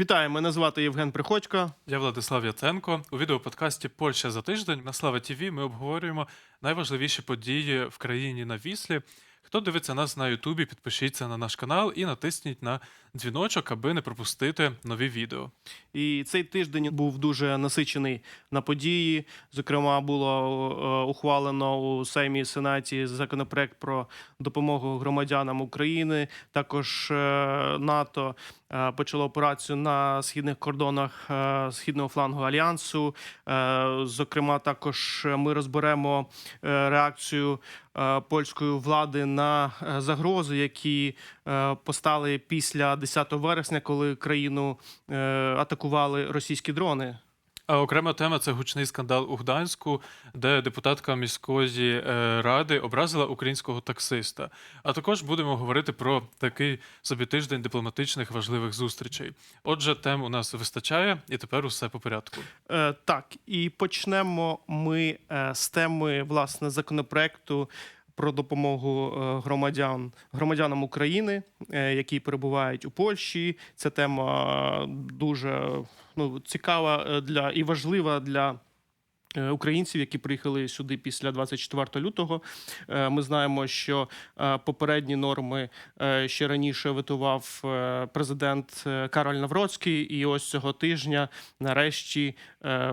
Вітаю, мене звати Євген Приходько. Я Владислав Яценко. У відеоподкасті Польща за тиждень на Слава Тіві ми обговорюємо найважливіші події в країні на Віслі. Хто дивиться нас на Ютубі, підпишіться на наш канал і натисніть на дзвіночок, аби не пропустити нові відео. І цей тиждень був дуже насичений на події. Зокрема, було е, ухвалено у Сеймі Сенаті законопроект про допомогу громадянам України. Також е, НАТО е, почало операцію на східних кордонах східного флангу альянсу. Зокрема, також ми розберемо реакцію польської влади на загрози, які постали після 10 вересня, коли країну е, атакували російські дрони. А окрема тема це гучний скандал у Гданську, де депутатка міської е, ради образила українського таксиста. А також будемо говорити про такий собі тиждень дипломатичних важливих зустрічей. Отже, тем у нас вистачає, і тепер усе по порядку. Е, так, і почнемо ми е, з теми власне законопроекту про допомогу е, громадян громадянам України, е, які перебувають у Польщі. Ця тема дуже ну, цікава е, для і важлива для. Е, Українців, які приїхали сюди після 24 лютого, Е, ми знаємо, що е, попередні норми ще раніше витував президент Кароль Навроцький, і ось цього тижня нарешті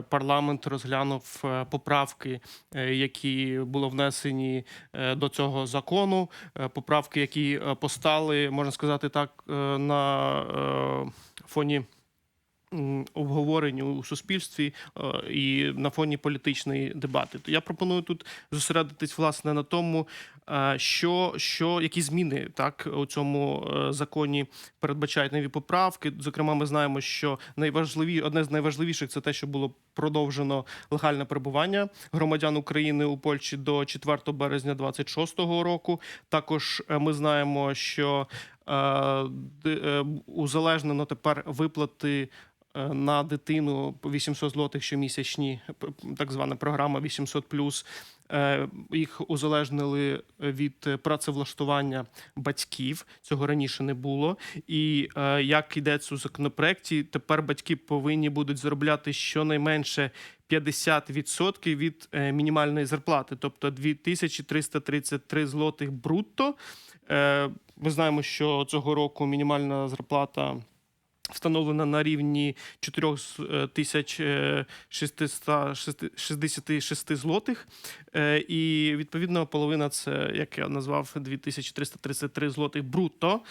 парламент розглянув поправки, які були внесені до цього закону. Поправки, які постали, можна сказати так, на фоні. М, Обговорень у суспільстві е, і на фоні політичної дебати. То я пропоную тут зосередитись власне на тому, е, що, що які зміни так у цьому е, законі передбачають нові поправки. Зокрема, ми знаємо, що найважливі одне з найважливіших це те, що було продовжено легальне перебування громадян України у Польщі до 4 березня 26 року. Також ми знаємо, що узалежнено тепер виплати. Е, На дитину 800 злотих щомісячні, так звана програма 800+. Е, Їх узалежнили від працевлаштування батьків. Цього раніше не було. І е, як йдеться у законопроекті, тепер батьки повинні будуть заробляти щонайменше 50% від мінімальної зарплати, тобто 2333 злотих брутто. Ми знаємо, що цього року мінімальна зарплата. Встановлена на рівні е, 4666 злотих. Е, І відповідно половина це, як я назвав, 2333 злотих брутто.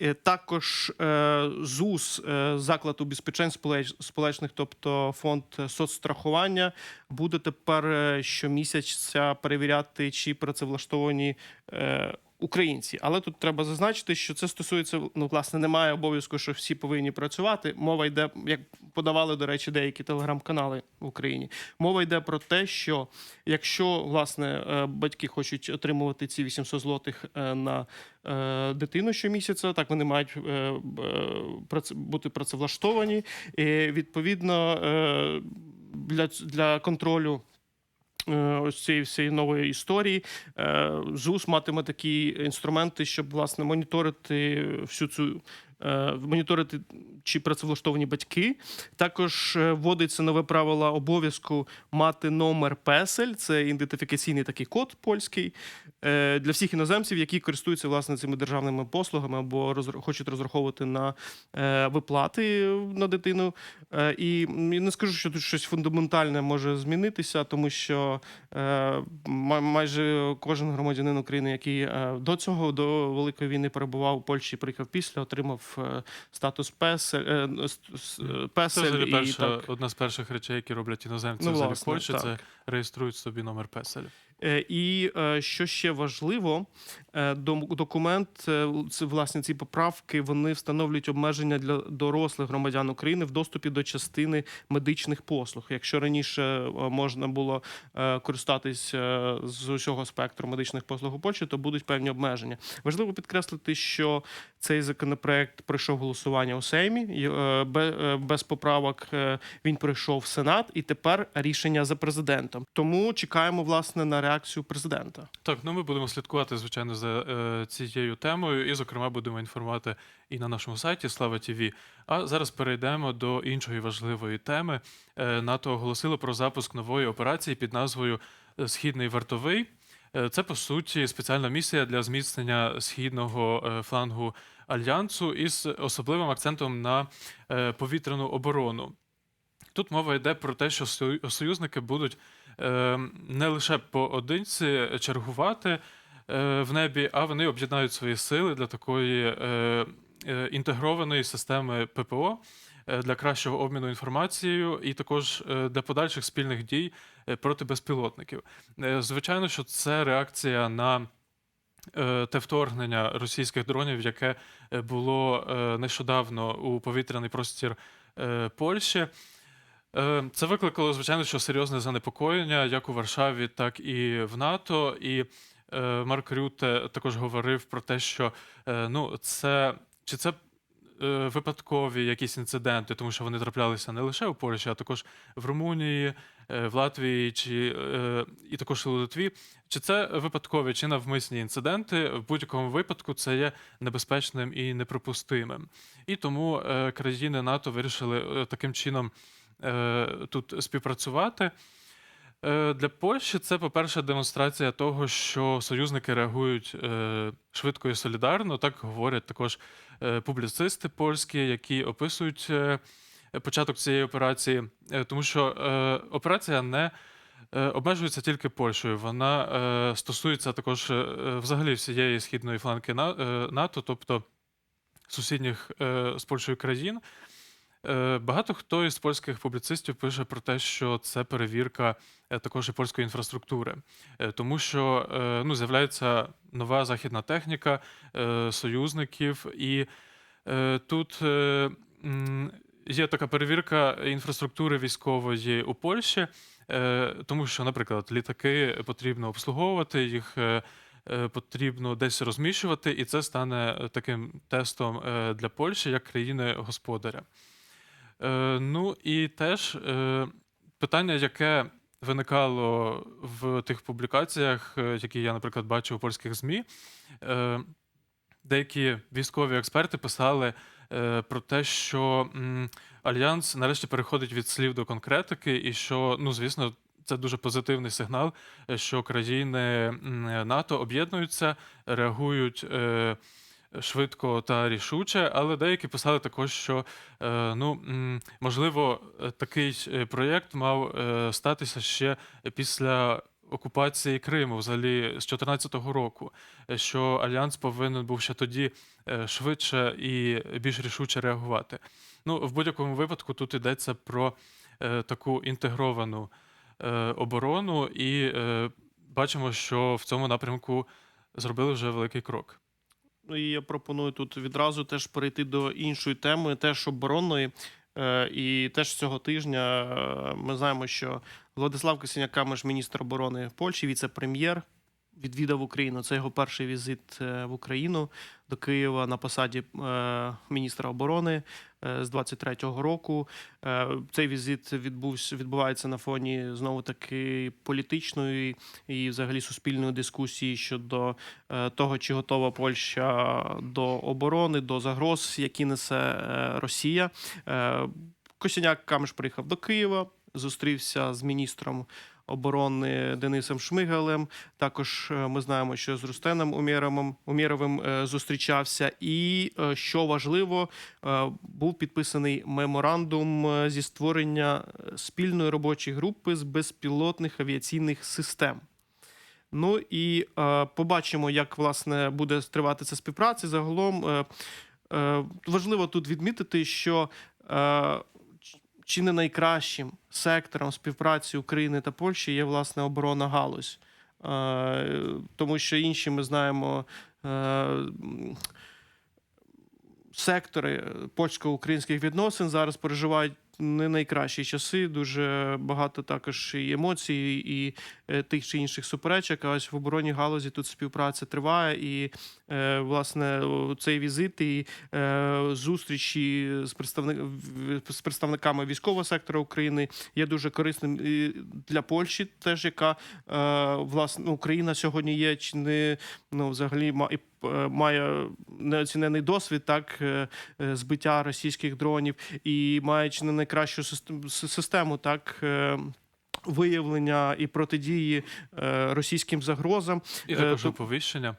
Е, Також е, ЗУС, заклад убезпечень сполечних, тобто фонд соцстрахування, буде тепер щомісяця перевіряти, чи працевлаштовані. Українці, але тут треба зазначити, що це стосується ну, власне, немає обов'язку, що всі повинні працювати. Мова йде, як подавали, до речі, деякі телеграм-канали в Україні. Мова йде про те, що якщо власне е, батьки хочуть отримувати ці 800 злотих е, на е, дитину щомісяця, так вони мають бути працевлаштовані. І, відповідно, для, для контролю. Е, Ось цієї всієї нової історії. Е, ЗУС матиме такі інструменти, щоб власне моніторити всю цю моніторити чи працевлаштовані батьки. Також е, вводиться нове правило обов'язку мати номер песель. Це ідентифікаційний такий код польський е, для всіх іноземців, які користуються власне цими державними послугами або хочуть розраховувати на е, виплати на дитину. Е, І не скажу, що тут щось фундаментальне може змінитися, тому що е, майже кожен громадянин України, який е, до цього до великої війни перебував у Польщі, приїхав після, отримав е, статус песель, е, е, Це песель і перша, так. одна з перших речей, які роблять іноземці Ну, взагалі в Польщі, так. це реєструють собі номер песеля. Е, І що ще важливо, документ це власне ці поправки вони встановлюють обмеження для дорослих громадян України в доступі до частини медичних послуг. Якщо раніше можна було користатись е, з усього спектру медичних послуг у Польщі, то будуть певні обмеження. Важливо підкреслити, що цей законопроект пройшов голосування у Сеймі е, е, без поправок. е, Він пройшов в Сенат, і тепер рішення за президентом. Тому чекаємо власне на реакцію президента. Так, ну ми будемо слідкувати, звичайно, за цією темою, і, зокрема, будемо інформувати і на нашому сайті Слава ТВ. А зараз перейдемо до іншої важливої теми. НАТО оголосило про запуск нової операції під назвою Східний вартовий. Це по суті спеціальна місія для зміцнення східного флангу альянсу із особливим акцентом на е, повітряну оборону. Тут мова йде про те, що союзники будуть е, не лише поодинці чергувати е, в небі, а вони об'єднають свої сили для такої інтегрованої системи ППО для кращого обміну інформацією і також для подальших спільних дій проти безпілотників. Звичайно, що це реакція на. Е, Те вторгнення російських дронів, яке е, було е, нещодавно у повітряний простір Польщі. Це викликало, звичайно, що серйозне занепокоєння як у Варшаві, так і в НАТО. І Марк Рюте також говорив про те, що ну, це чи це випадкові якісь інциденти, тому що вони траплялися не лише у Польщі, а також в Румунії, в Латвії чи е, і також у Литві. Чи це випадкові чи навмисні інциденти? В будь-якому випадку це є небезпечним і неприпустимим. І тому е, країни НАТО вирішили е, таким чином е, тут співпрацювати. Е, Для Польщі це, по-перше, демонстрація того, що союзники реагують е, швидко і солідарно. Так говорять також е, публіцисти польські, які описують е, початок цієї операції, Е, тому що е, операція не е, обмежується тільки Польщею. Вона стосується також взагалі всієї східної фланки На- НАТО, тобто сусідніх з Польщею країн. Багато хто із польських публіцистів пише про те, що це перевірка також і польської інфраструктури, тому що ну, з'являється нова західна техніка союзників, і тут є така перевірка інфраструктури військової у Польщі, е, тому що, наприклад, літаки потрібно обслуговувати, їх е, е, потрібно десь розміщувати, і це стане таким тестом для Польщі як країни-господаря. Е, Ну і теж питання, яке виникало в тих публікаціях, які я, наприклад, бачив у польських ЗМІ, деякі військові експерти писали про те, що альянс нарешті переходить від слів до конкретики, і що, ну, звісно, це дуже позитивний сигнал, е, що країни НАТО об'єднуються, реагують. Е, швидко та рішуче, але деякі писали також, що е, ну, можливо, е, такий е, проєкт мав е, статися ще після окупації Криму, взагалі з 2014 року, е, що альянс повинен був ще тоді е, швидше і більш рішуче реагувати. Ну, в будь-якому випадку тут йдеться про е, таку інтегровану оборону, і бачимо, що в цьому напрямку зробили вже великий крок. Ну, І я пропоную тут відразу теж перейти до іншої теми, теж оборонної. Е, І теж цього тижня е, ми знаємо, що Владислав Косиняк-Камиш, міністр оборони Польщі, віце-прем'єр, відвідав Україну. Це його перший візит е, в Україну до Києва на посаді міністра оборони з 23-го року. Е, Цей візит відбувся відбувається на фоні знову таки політичної і взагалі суспільної дискусії щодо е, того, чи готова Польща до оборони, до загроз, які несе е, Росія. Е, Косяняк Камиш приїхав до Києва, зустрівся з міністром оборони Денисом Шмигалем. Також е, ми знаємо, що з Рустеном Умєровим, Умєровим е, зустрічався. І е, що важливо, був підписаний меморандум зі створення спільної робочої групи з безпілотних авіаційних систем. Ну і е, побачимо, як власне буде тривати ця співпраця. Загалом е, е, важливо тут відмітити, що е, чи не найкращим сектором співпраці України та Польщі є власне оборонна галузь. Е, тому що інші ми знаємо. Е, Сектори польсько-українських відносин зараз переживають не найкращі часи. Дуже багато також і емоцій, і е, тих чи інших суперечок. А ось в оборонній галузі тут співпраця триває. І е, власне цей візит і е, зустрічі з представник з представниками військового сектора України є дуже корисним і для Польщі, теж яка власне Україна сьогодні є чи не ну взагалі і, має неоцінений досвід так е, е, збиття російських дронів і має чи не найкращу систему так. е, Виявлення і протидії е, російським загрозам, І Е, також то- оповіщення.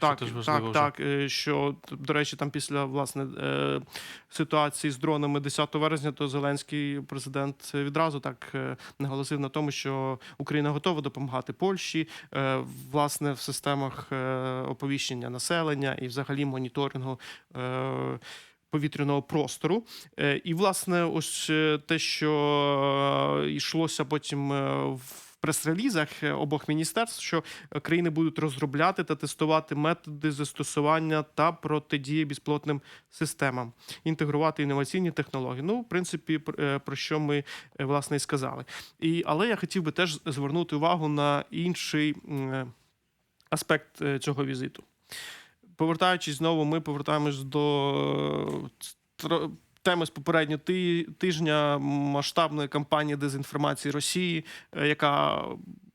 Так, що теж важливо так, вже. так. е, Що до речі, там після власне е, ситуації з дронами 10 вересня, то Зеленський президент відразу так е, наголосив на тому, що Україна готова допомагати Польщі власне в системах оповіщення населення і взагалі моніторингу. Повітряного простору, і власне, ось те, що йшлося потім в прес-релізах е, обох міністерств, що країни будуть розробляти та тестувати методи застосування та протидії безпілотним системам, інтегрувати інноваційні технології. Ну, в принципі, пр- е, про що ми е, власне і сказали. І, але я хотів би теж звернути увагу на інший е, аспект е, цього візиту. Повертаючись знову, ми повертаємось до е, теми з попереднього ти- тижня масштабної кампанії дезінформації Росії, е, яка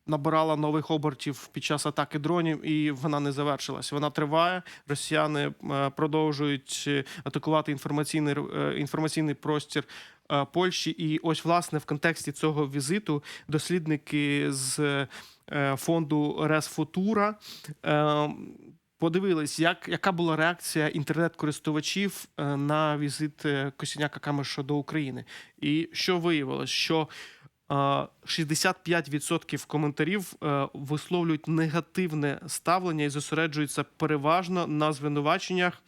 набирала нових обертів під час атаки дронів, і вона не завершилась. Вона триває. Росіяни е, продовжують е, атакувати інформаційний інформаційний простір. Польщі, і ось власне в контексті цього візиту дослідники з фонду Ресфутура е, подивились, як, яка була реакція інтернет-користувачів е, на візит е, Косіняка Камеша до України. І що виявилось, що е, 65% коментарів е, висловлюють негативне ставлення і зосереджуються переважно на звинуваченнях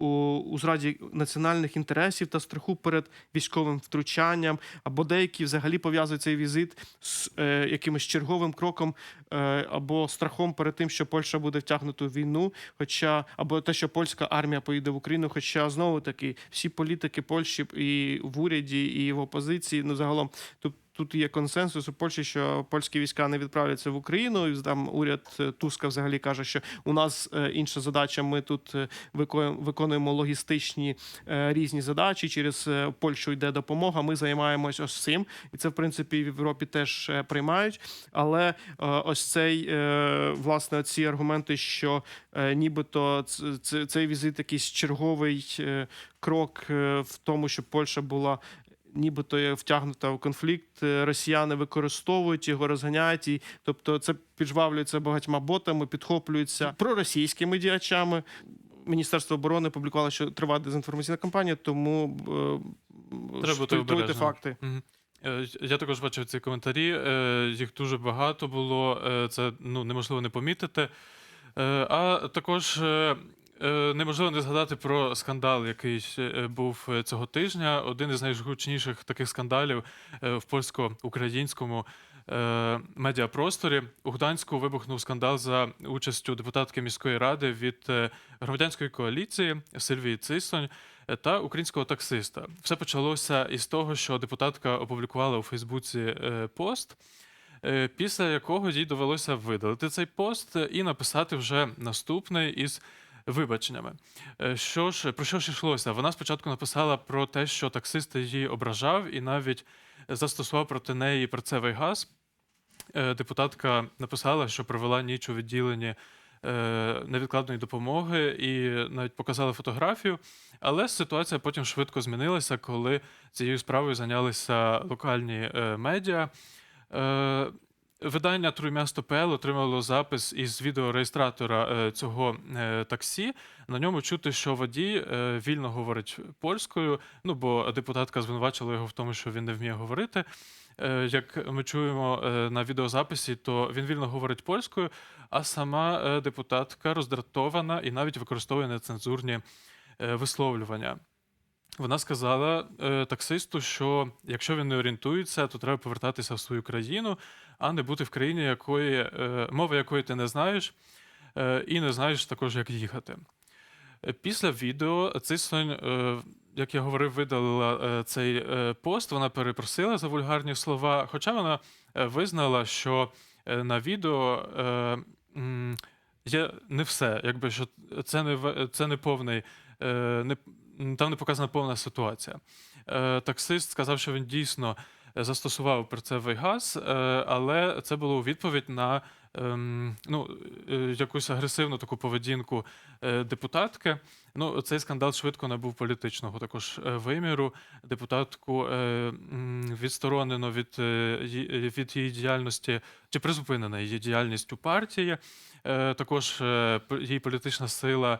у, зраді національних інтересів та страху перед військовим втручанням, або деякі взагалі пов'язують цей візит з е, якимось черговим кроком е, або страхом перед тим, що Польща буде втягнута в війну, хоча або те, що польська армія поїде в Україну. Хоча знову таки всі політики Польщі і в уряді, і в опозиції, ну загалом тут. Тут є консенсус у Польщі, що польські війська не відправляться в Україну. І там уряд е, Туска взагалі каже, що у нас е, інша задача. Ми тут е, виконуємо, логістичні різні задачі. Через Польщу йде допомога. Ми займаємось ось цим, і це в принципі в Європі теж приймають. Але ось цей власне ці аргументи, що нібито цей візит якийсь черговий крок в тому, щоб Польща була. Нібито є втягнута в конфлікт, е, росіяни використовують його, розганяють, і тобто це піджвавлюється багатьма ботами, підхоплюється проросійськими діячами. Міністерство оборони публікувало, що триває дезінформаційна кампанія, тому е, Треба факти. Е, Я також бачив ці коментарі. е, Їх дуже багато було. е, Це ну, неможливо не помітити. Е, А також неможливо не згадати про скандал, який е, був е, цього тижня. Один із найгучніших таких скандалів е, в польсько-українському е, медіапросторі. У Гданську вибухнув скандал за участю депутатки міської ради від е, громадянської коаліції Сильвії Цисонь е, та українського таксиста. Все почалося із того, що депутатка опублікувала у Фейсбуці е, пост. е, Після якого їй довелося видалити цей пост е, і написати вже наступний із вибаченнями. Е, Що ж про що ж йшлося? Вона спочатку написала про те, що таксист її ображав, і навіть застосував проти неї перцевий газ. Е, Депутатка написала, що провела ніч у відділенні е, невідкладної допомоги і навіть показала фотографію. Але ситуація потім швидко змінилася, коли цією справою зайнялися локальні медіа. Видання Труймясто.пл отримало запис із відеореєстратора е, цього е, таксі. На ньому чути, що водій е, вільно говорить польською. Ну бо депутатка звинувачила його в тому, що він не вміє говорити. Як ми чуємо на відеозаписі, то він вільно говорить польською, а сама депутатка роздратована і навіть використовує нецензурні висловлювання. Вона сказала е, таксисту, що якщо він не орієнтується, то треба повертатися в свою країну, а не бути в країні, якої, е, мови якої ти не знаєш, е, і не знаєш також, як їхати. Після відео Цисонь е, як я говорив, видалила е, цей е, пост. Вона перепросила за вульгарні слова. Хоча вона е, визнала, що е, на відео е, є не все, якби що це не це не повний, е, не, там не показана повна ситуація. Е, Таксист сказав, що він дійсно е, застосував перцевий газ, е, але це було у відповідь на ем, ну, якусь агресивну таку поведінку депутатки. Ну, цей скандал швидко набув політичного також виміру. Депутатку відсторонено від, від її діяльності чи призупинена її діяльність у партії. Також її політична сила.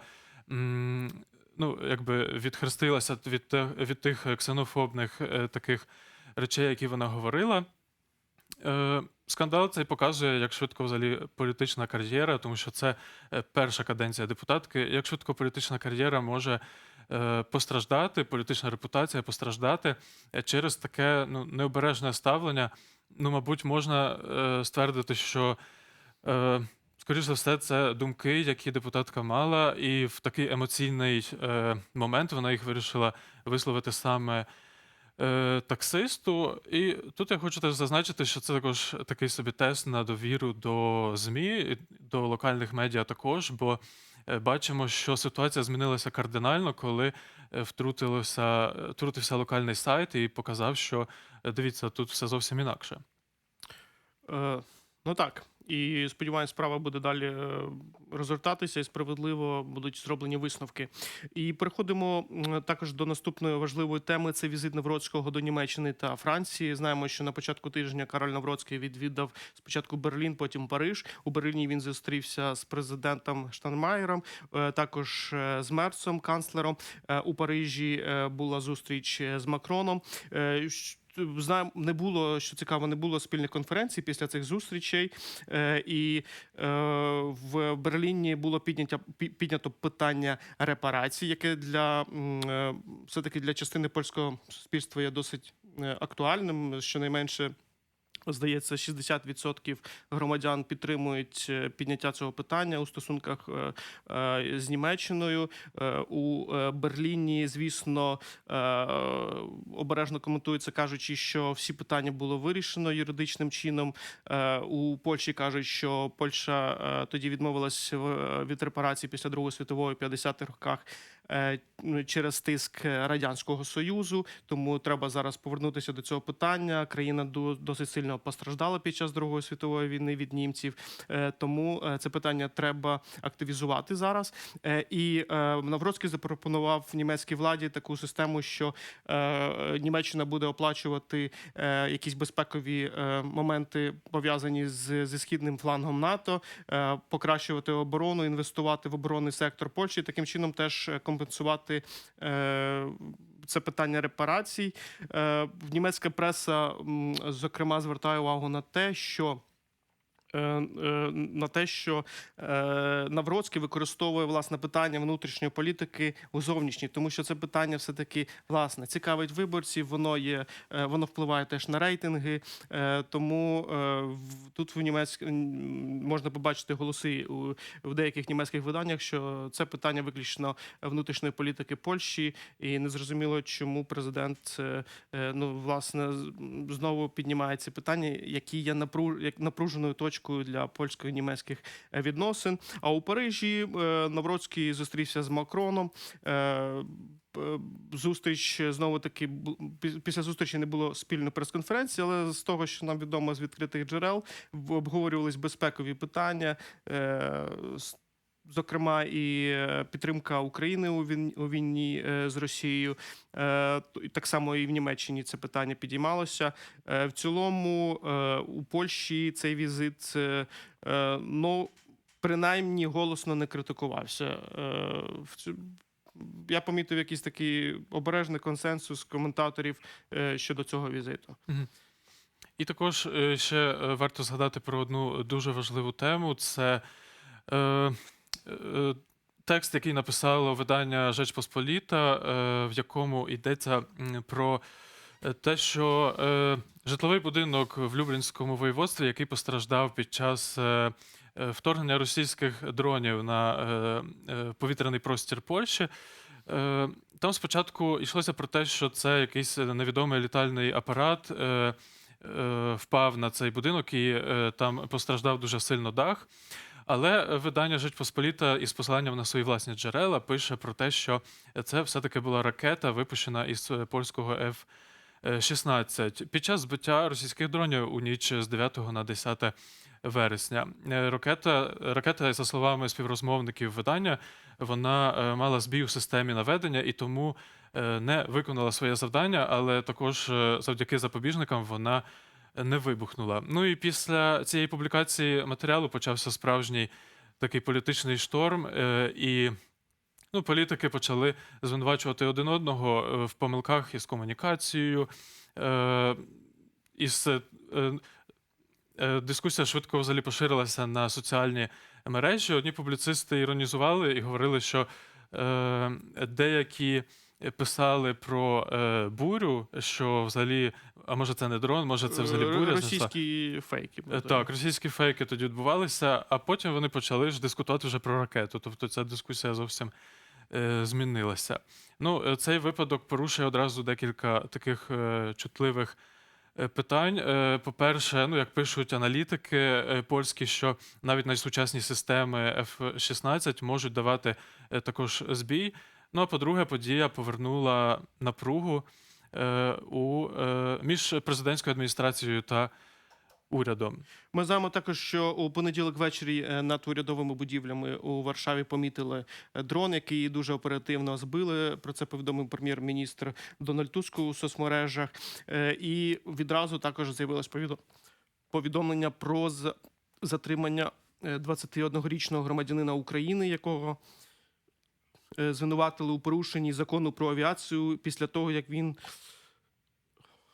Ну, якби відхрестилася від, від тих ксенофобних е, таких речей, які вона говорила. Е, скандал цей показує, як швидко взагалі політична кар'єра, тому що це е, перша каденція депутатки. Як швидко політична кар'єра може постраждати, політична репутація постраждати через таке ну, необережне ставлення. Ну, мабуть, можна ствердити, що. Скоріше за все, це думки, які депутатка мала, і в такий емоційний е, момент вона їх вирішила висловити саме е, таксисту. І тут я хочу теж зазначити, що це також такий собі тест на довіру до ЗМІ, до локальних медіа також, бо е, бачимо, що ситуація змінилася кардинально, коли втрутився локальний сайт і показав, що дивіться, тут все зовсім інакше. Е, ну так. І сподіваюся, справа буде далі е, розгортатися і справедливо будуть зроблені висновки. І переходимо також до наступної важливої теми: це візит Навроцького до Німеччини та Франції. Знаємо, що на початку тижня Кароль Навроцький відвідав спочатку Берлін, потім Париж. У Берліні він зустрівся з президентом Штанмаєром, е, також е, з Мерцем, канцлером. У Парижі була зустріч з Макроном. Знаємо, не було що цікаво, не було спільних конференцій після цих зустрічей. Е, і е, в Берліні було підняття піднято питання репарацій, яке для е, все-таки для частини польського суспільства є досить актуальним. Щонайменше. Здається, 60% громадян підтримують е, підняття цього питання у стосунках е, е, з Німеччиною. У Берліні, звісно, обережно коментується, кажучи, що всі питання було вирішено юридичним чином. У Польщі кажуть, що Польща тоді відмовилась від репарацій після Другої світової в 50-х роках. Е, ну, Через тиск радянського союзу, тому треба зараз повернутися до цього питання. Країна досить сильно постраждала під час Другої світової війни від німців, е, тому е, це питання треба активізувати зараз. І Навроцький запропонував німецькій владі таку систему, що Німеччина буде оплачувати якісь безпекові моменти пов'язані з, зі східним флангом НАТО, покращувати оборону, інвестувати в оборонний сектор Польщі, таким чином теж е, компенсувати. е, Це питання репарацій. Е, Німецька преса, зокрема, звертає увагу на те, що на те, що е, Навроцький використовує власне питання внутрішньої політики у зовнішній, тому що це питання все-таки власне цікавить виборців. Воно є, е, воно впливає теж на рейтинги. е, Тому е, тут в німецьк можна побачити голоси у деяких німецьких виданнях, що це питання виключно внутрішньої політики Польщі, і незрозуміло, чому президент е, е, ну власне знову піднімає ці питання, які є напруженою точкою для польсько-німецьких е, відносин. А у Парижі е, Навроцький зустрівся з Макроном. Е, Зустріч знову таки після зустрічі не було спільної прес-конференції, але з того, що нам відомо з відкритих джерел, обговорювались безпекові питання. Зокрема, і е, підтримка України у війні, е, з Росією, Е, так само і в Німеччині це питання підіймалося. В цілому у Польщі цей візит ну принаймні голосно не критикувався. Я помітив якийсь такий обережний консенсус коментаторів щодо цього візиту. І також ще варто згадати про одну дуже важливу тему: це текст, який написало видання Жеч Посполіта, е, в якому йдеться про е, те, що е, житловий будинок в Люблінському воєводстві, який постраждав під час е, е, вторгнення російських дронів на е, е, повітряний простір Польщі. Е, Там спочатку йшлося про те, що це якийсь е, невідомий літальний апарат е, е, впав на цей будинок і е, там постраждав дуже сильно дах. Але видання Жить Посполіта із посиланням на свої власні джерела пише про те, що це все-таки була ракета, випущена із е, польського F-16 під час збиття російських дронів у ніч з 9 на 10 вересня. Е, Ракета, ракета, за словами співрозмовників видання, вона е, мала збій у системі наведення і тому не виконала своє завдання, але також завдяки запобіжникам вона не вибухнула. Ну і після цієї публікації матеріалу почався справжній такий політичний шторм, е, і ну, політики почали звинувачувати один одного е, в помилках із комунікацією. е, Із, дискусія швидко взагалі поширилася на соціальні мережі. Одні публіцисти іронізували і говорили, що деякі писали про е, бурю, що взагалі, а може це не дрон, може це взагалі буря. знесла. Російські фейки. Е, були. Так, російські фейки тоді відбувалися, а потім вони почали ж дискутувати вже про ракету. Тобто ця дискусія зовсім е, змінилася. Ну, е, цей випадок порушує одразу декілька таких е, чутливих е, питань. Е, по-перше, ну, як пишуть аналітики е, польські, що навіть найсучасні системи F-16 можуть давати е, також збій. Ну, а по-друге, подія повернула напругу е, у, е, між президентською адміністрацією та урядом. Ми знаємо також, що у понеділок ввечері е, над урядовими будівлями у Варшаві помітили е, дрон, який дуже оперативно збили. Про це повідомив прем'єр-міністр Дональд Туск у соцмережах. Е, І відразу також з'явилось повідо- повідомлення про затримання е, 21-річного громадянина України, якого звинуватили у порушенні закону про авіацію після того, як він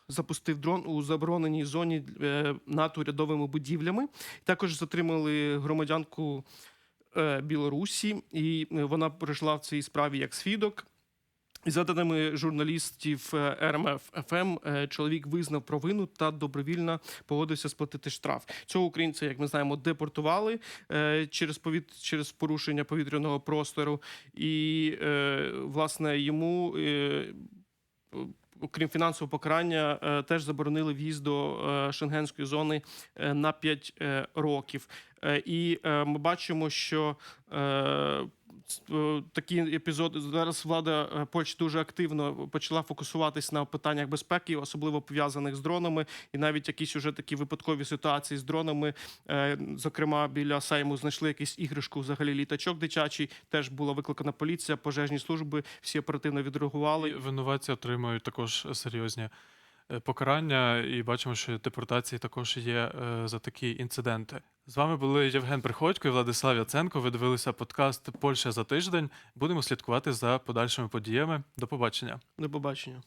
запустив дрон у забороненій зоні е, над урядовими будівлями. Також затримали громадянку е, Білорусі, і е, вона пройшла в цій справі як свідок. За даними журналістів е, РМФ ФМ, е, чоловік визнав провину та добровільно погодився сплатити штраф. Цього українця, як ми знаємо, депортували е, через повіт... через порушення повітряного простору, і е, власне йому. е, Окрім фінансового покарання, е, теж заборонили в'їзд до е, шенгенської зони е, на 5 е, років. Е, І е, ми бачимо, що е, е, такі епізоди зараз влада е, Польщі дуже активно почала фокусуватись на питаннях безпеки, особливо пов'язаних з дронами, і навіть якісь уже такі випадкові ситуації з дронами. Е, Зокрема, біля Сейму знайшли якусь іграшку, взагалі літачок дитячий. Теж була викликана поліція, пожежні служби. Всі оперативно відреагували. Винуватці отримують також серйозні е, покарання, і бачимо, що депортації також є е, за такі інциденти. З вами були Євген Приходько і Владислав Яценко. Ви дивилися подкаст Польща за тиждень. Будемо слідкувати за подальшими подіями. До побачення. До побачення.